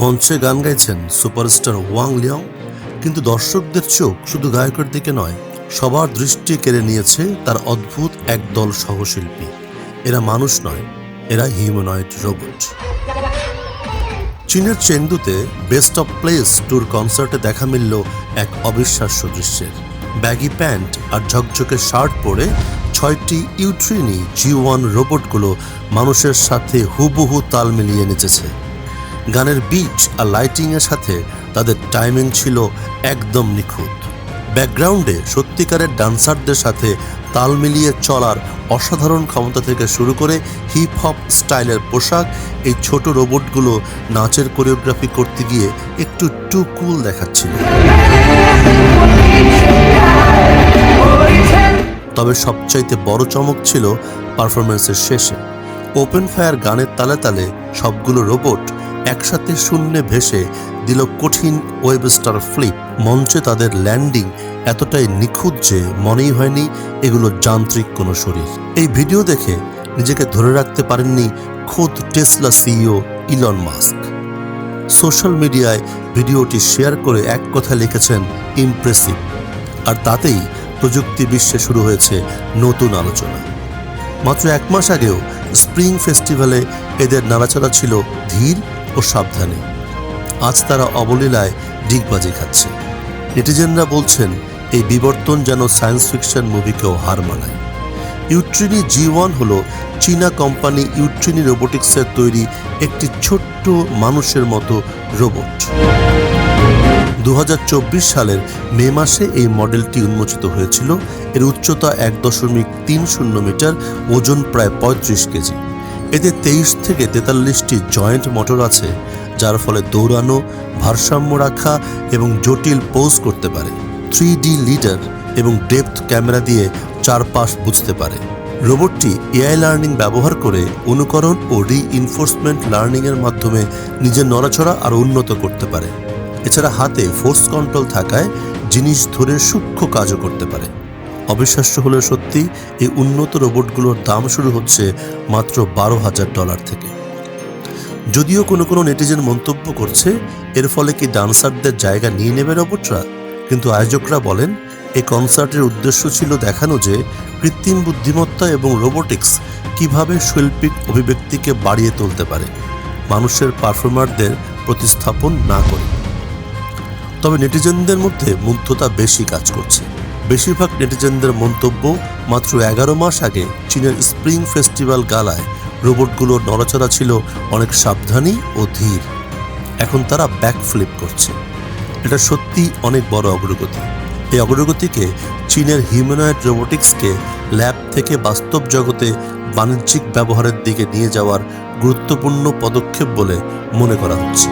মঞ্চে গান গাইছেন সুপারস্টার ওয়াং লিয়ং কিন্তু দর্শকদের চোখ শুধু গায়কের দিকে নয়, সবার দৃষ্টি কেড়ে নিয়েছে তার অদ্ভুত একদল সহশিল্পী। এরা মানুষ নয়, এরা হিউম্যানয়েড রোবট। চীনের চেংদুতে বেস্ট অফ প্লেস ট্যুর কনসার্টে দেখা মিলল এক অবিশ্বাস্য দৃশ্যের। ব্যাগি প্যান্ট আর ঝকঝকে শার্ট পরে ছয়টি ইউট্রিনি জি ওয়ান রোবটগুলো মানুষের সাথে হুবহু তাল মিলিয়ে নেচেছে। গানের বিচ আর লাইটিংয়ের সাথে তাদের টাইমিং ছিল একদম নিখুঁত। ব্যাকগ্রাউন্ডে সত্যিকারের ডান্সারদের সাথে তাল মিলিয়ে চলার অসাধারণ ক্ষমতা থেকে শুরু করে হিপ হপ স্টাইলের পোশাক, এই ছোট রোবটগুলো নাচের কোরিওগ্রাফি করতে গিয়ে একটু টু কুল দেখাচ্ছিল। তবে সবচাইতে বড় চমক ছিল পারফরমেন্সের শেষে। ওপেন ফায়ার গানের তালে তালে সবগুলো রোবট একসাথে শূন্যে ভেসে দিল কঠিন ওয়েবস্টার ফ্লিপ। মঞ্চে তাদের ল্যান্ডিং এতটাই নিখুঁত যে মনেই হয়নি এগুলো যান্ত্রিক কোনো শরীর। এই ভিডিও দেখে নিজেকে ধরে রাখতে পারেননি খোদ Tesla CEO Elon Musk. Social মিডিয়ায় ভিডিওটি শেয়ার করে এক কথা লিখেছেন, ইমপ্রেসিভ। আর তাতেই প্রযুক্তি বিশ্বে শুরু হয়েছে নতুন আলোচনা। মাত্র এক মাস আগেও স্প্রিং ফেস্টিভ্যালে এদের নাড়াচাড়া ছিল ধীর ও সাবধানে। আজ তারা অবলীলায় ডিগবাজি খাচ্ছে। নেটিজেনরা বলছেন, এই বিবর্তন যেন সায়েন্স ফিকশন মুভিকেও হার মানায়। ইউট্রিনি জি ওয়ান হল চীনা কোম্পানি ইউট্রিনি রোবোটিক্সের তৈরি একটি ছোট্ট মানুষের মতো রোবট। দু হাজার চব্বিশ সালের মে মাসে এই মডেলটি উন্মোচিত হয়েছিল। এর উচ্চতা এক দশমিক তিন শূন্য মিটার, ওজন প্রায় পঁয়ত্রিশ কেজি। এতে তেইশ থেকে তেতাল্লিশটি জয়েন্ট মোটর আছে, যার ফলে দৌড়ানো, ভারসাম্য রাখা এবং জটিল পোজ করতে পারে। থ্রি ডি লিডার এবং ডেপথ ক্যামেরা দিয়ে চারপাশ বুঝতে পারে। রোবটটি এআই লার্নিং ব্যবহার করে অনুকরণ ও রিইনফোর্সমেন্ট লার্নিংয়ের মাধ্যমে নিজের নড়াচড়া আরও উন্নত করতে পারে। এছাড়া হাতে ফোর্স কন্ট্রোল থাকায় জিনিস ধরে সূক্ষ্ম কাজও করতে পারে। অবিশ্বাস্য হলে সত্যি, এই উন্নত রোবটগুলোর দাম শুরু হচ্ছে মাত্র বারো হাজার ডলার থেকে। যদিও কোনো কোনো নেটিজেন মন্তব্য করছে, এর ফলে কি ডান্সারদের জায়গা নিয়ে নেবে রোবটরা? কিন্তু আয়োজকরা বলেন এই কনসার্টের উদ্দেশ্য ছিল দেখানো যে কৃত্রিম বুদ্ধিমত্তা এবং রোবোটিক্স কীভাবে শৈল্পিক অভিব্যক্তিকে বাড়িয়ে তুলতে পারে, মানুষের পারফর্মারদের প্রতিস্থাপন না করে। তবে নেটিজেনদের মধ্যে মুগ্ধতা বেশি কাজ করছে। বেশিরভাগ নেটিজেনদের মন্তব্য, মাত্র এগারো মাস আগে চীনের স্প্রিং ফেস্টিভ্যাল গালায় রোবটগুলোর নড়াচড়া ছিল অনেক সাবধানী ও ধীর। এখন তারা ব্যাকফ্লিপ করছে। এটা সত্যি অনেক বড় অগ্রগতি। এই অগ্রগতিকে চীনের হিউম্যানয়েড রোবোটিক্সকে ল্যাব থেকে বাস্তব জগতে বাণিজ্যিক ব্যবহারের দিকে নিয়ে যাওয়ার গুরুত্বপূর্ণ পদক্ষেপ বলে মনে করা হচ্ছে।